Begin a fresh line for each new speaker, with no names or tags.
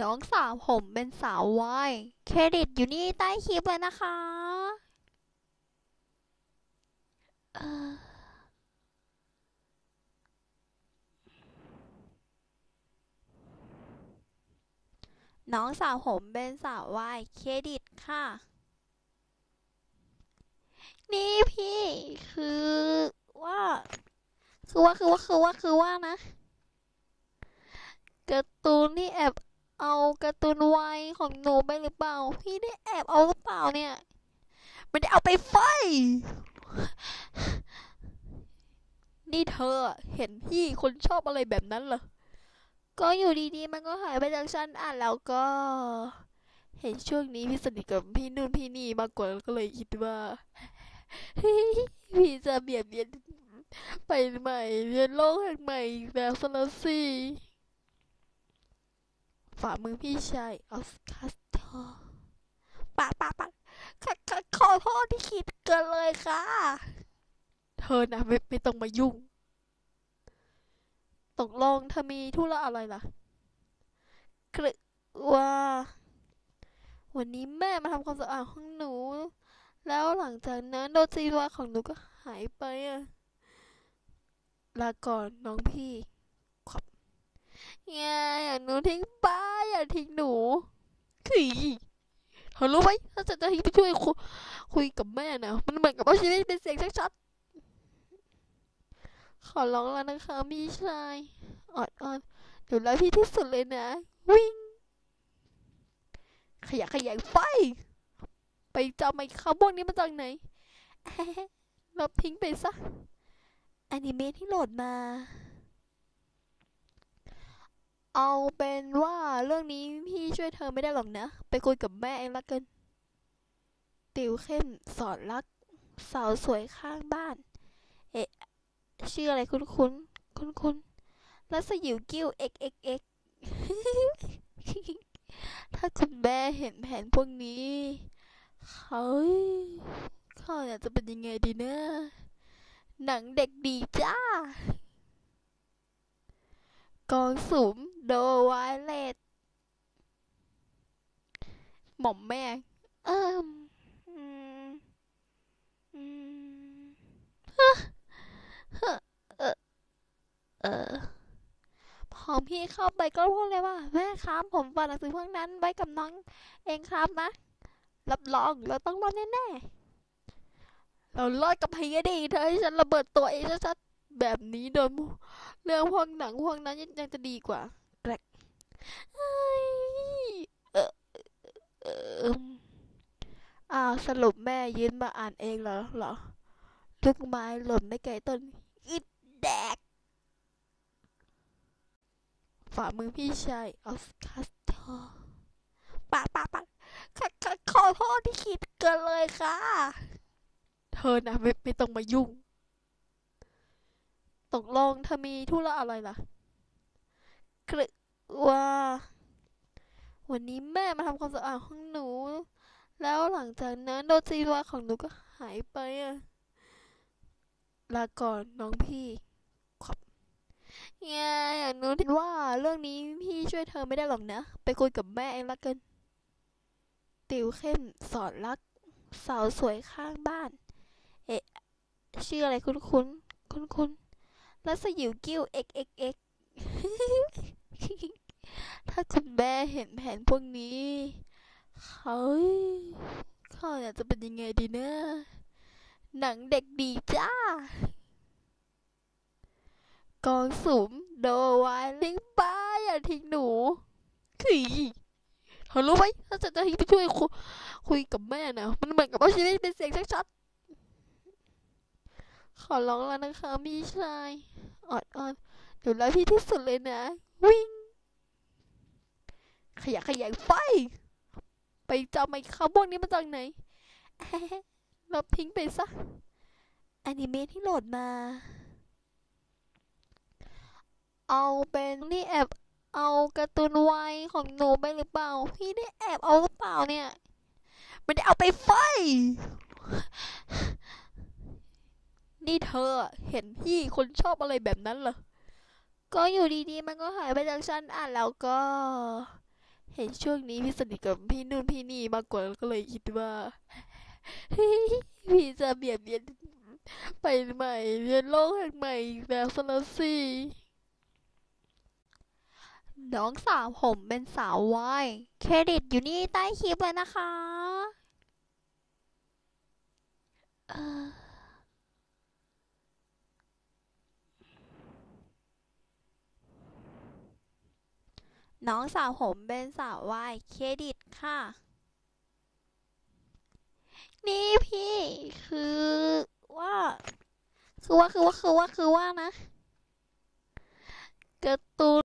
น้องสาวผมเป็นสาววาย เครดิตอยู่นี่ใต้คลิปเลยนะคะ เออน้องสาวผมเป็นสาววายเครดิตค่ะ นี่พี่คือว่า คือว่าคือว่าคือว่าคือว่านะการ์ตูนนี่แอบ เอาการ์ตูนไวายของหนูไปหรือเปล่า พี่ได้แอบเอาหรือเปล่าเนี่ยไม่ได้เอาไปไฟ นี่เธอเห็นพี่คนชอบอะไรแบบนั้นเหรอ ก็อยู่ดีๆ มันก็หายไปจากฉันอะแล้วก็ เห็นช่วงนี้พี่สนิทกับพี่นู่นพี่นี่มากกว่าก็เลยคิดว่าพี่จะเบียดเบียนไปใหม่เรียนโลกแห่งใหม่อีกแล้วสละสิ ฝ่ามือพี่ชายออสคัสเตอร์ปะปะปะขขขอโทษที่คิดเกินเลยค่ะ เธอนะไม่ไม่ต้องมายุ่ง ตกลงเธอมีธุระอะไรล่ะกรือว่า วันนี้แม่มาทำความสะอาดห้องหนู แล้วหลังจากนั้นโดจีวาของหนูก็หายไปอะลาก่อนน้องพี่ อย่าอย่าหนูทิ้งป้าอย่าทิ้งหนูขี่เธอรู้ไหมถ้าจะจะทิ้งไปช่วยคุคยกับแม่นะมันเหมือนกับเอาชีวิตเป็นเสียงชัดๆขอร้องแล้วนะคะพี่ชายออดออดเดี๋ยวรักพี่ที่สุดเลยนะ วิ่ง ขยะขยงไฟไปจำไอ้คำพวกนี้มาจากไหนลบทิ้งไปซะอนิเมะที่โหลดมา เอาเป็นว่าเรื่องนี้พี่ช่วยเธอไม่ได้หรอกนะ ไปคุยกับแม่เองละกัน ติวเข้มสอนรัก สาวสวยข้างบ้าน เอ๊ะชื่ออะไรคุ้นคุ้นคุ้นคุ้นรัศยิวกิ้ว xxx ถ้าคุณแม่เห็นแผนพวกนี้ เขาเขาอยากจะเป็นยังไงดีนะ หนังเด็กดีจ้ากองสุม โดไวเลตหม่อมแม่เอิ่มอืมอืมฮะฮะเออเออพอพี่เข้าไปก็พูดเลยว่า แม่ครับ ผมฝากหนังสือพวกนั้นไว้กับน้องเองครับนะ รับรองเราต้องรอดแน่ๆ เรารอดกับพีดีเธอให้ฉันระเบิดตัวเองชัดๆแบบนี้โดนเรื่องพวกหนังพวกนั้นยังจะดีกว่าแกรกเอ้ยเออเอออ้าว สรุปแม่ยืนมาอ่านเองเหรอเหรอ ลูกไม้หล่นในไก่ต้นอิดแดก ฝ่ามือพี่ชายออสคัสเตอร์ปะปะปะขขขอโทษที่คิดเกินเลยค่ะ เธอนะไม่ไม่ต้องมายุ่ง ตกลงเธอมีธุระอะไรล่ะกรือว่า วันนี้แม่มาทำความสะอาดห้องหนู แล้วหลังจากนั้นโดจีวาของหนูก็หายไปอะลาก่อนน้องพี่ครับอย่าอย่าหนูคิดว่าเรื่องนี้พี่ช่วยเธอไม่ได้หรอกนะ ไปคุยกับแม่เองละกัน ติวเข้มสอนรัก สาวสวยข้างบ้าน เอ๊ะชื่ออะไรคุ้นคุ้นคุ้นคุ้นรัศยิวกิ้ว xxx ถ้าคุณแม่เห็นแผนพวกนี้ เขาเขาอยากจะเป็นยังไงดีนะหนังเด็กดีจ้า กองสุมโดวายทิ้งป้าอย่าทิ้งหนูขี่เธอรู้ไหมถ้าจะจะทิ้ไปช่วยคุคุยกับแม่นะมันเหมือนกับเอาชีวิตเป็นเสียงชัดๆขอร้องแล้วนะคะพี่ชายออดออดเดี๋ยวรักพี่ที่สุดเลยนะ วิ่ง ขยะขยงไฟ ไปจำไอ้คำพวกนี้มาจากไหนลบทิ้งไปซะอนิเมะที่โหลดมา เอาเป็นนี่แอบเอาการ์ตูนวายของหนูไปหรือเปล่า พี่ได้แอบเอาหรือเปล่าเนี่ยไม่ได้เอาไปไฟ นี่เธอเห็นพี่คนชอบอะไรแบบนั้นเหรอ ก็อยู่ดีๆ มันก็หายไปจากฉันอะแล้วก็ เห็นช่วงนี้พี่สนิทกับพี่นู่นพี่นี่มากกว่าก็เลยคิดว่าพี่จะเบียดเบียนไปใหม่เรียนโลกแห่งใหม่อีกแล้วซะแล้วสิ
น้องสาวผมเป็นสาววายเครดิตอยู่นี่ใต้คลิปเลยนะคะ
เออ
น้องสาวผมเป็นสาววายเครดิตค่ะ
นี่พี่คือว่า
คือว่าคือว่าคือว่าคือว่านะ
การ์ตูน